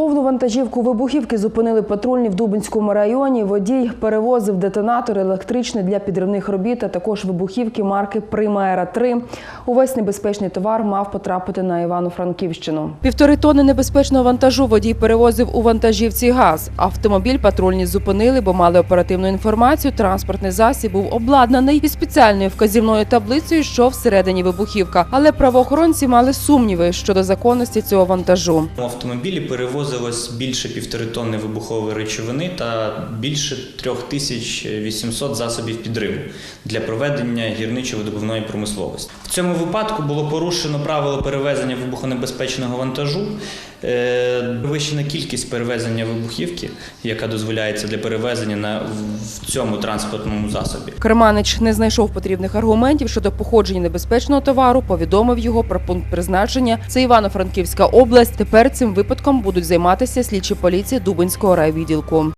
Повну вантажівку вибухівки зупинили патрульні в Дубинському районі. Водій перевозив детонатор електричний для підривних робіт, а також вибухівки марки Примаера 3 Увесь небезпечний товар мав потрапити на Івано-Франківщину. Півтори тонни небезпечного вантажу водій перевозив у вантажівці газ. Автомобіль патрульні зупинили, бо мали оперативну інформацію. Транспортний засіб був обладнаний із спеціальною вказівною таблицею, що всередині вибухівка. Але правоохоронці мали сумніви щодо законності цього вантажу. У автомобілі перевозилось більше півтори тонни вибухової речовини та більше 3800 засобів підриву для проведення гірничо-видобувної промисловості. В цьому випадку було порушено правило перевезення вибухонебезпечного вантажу. Е, Вищена кількість перевезення вибухівки, яка дозволяється для перевезення на в цьому транспортному засобі. Керманич не знайшов потрібних аргументів щодо походження небезпечного товару. Повідомив його про пункт призначення. Це Івано-Франківська область. Тепер цим випадком будуть займатися слідчі поліції Дубинського райвідділку.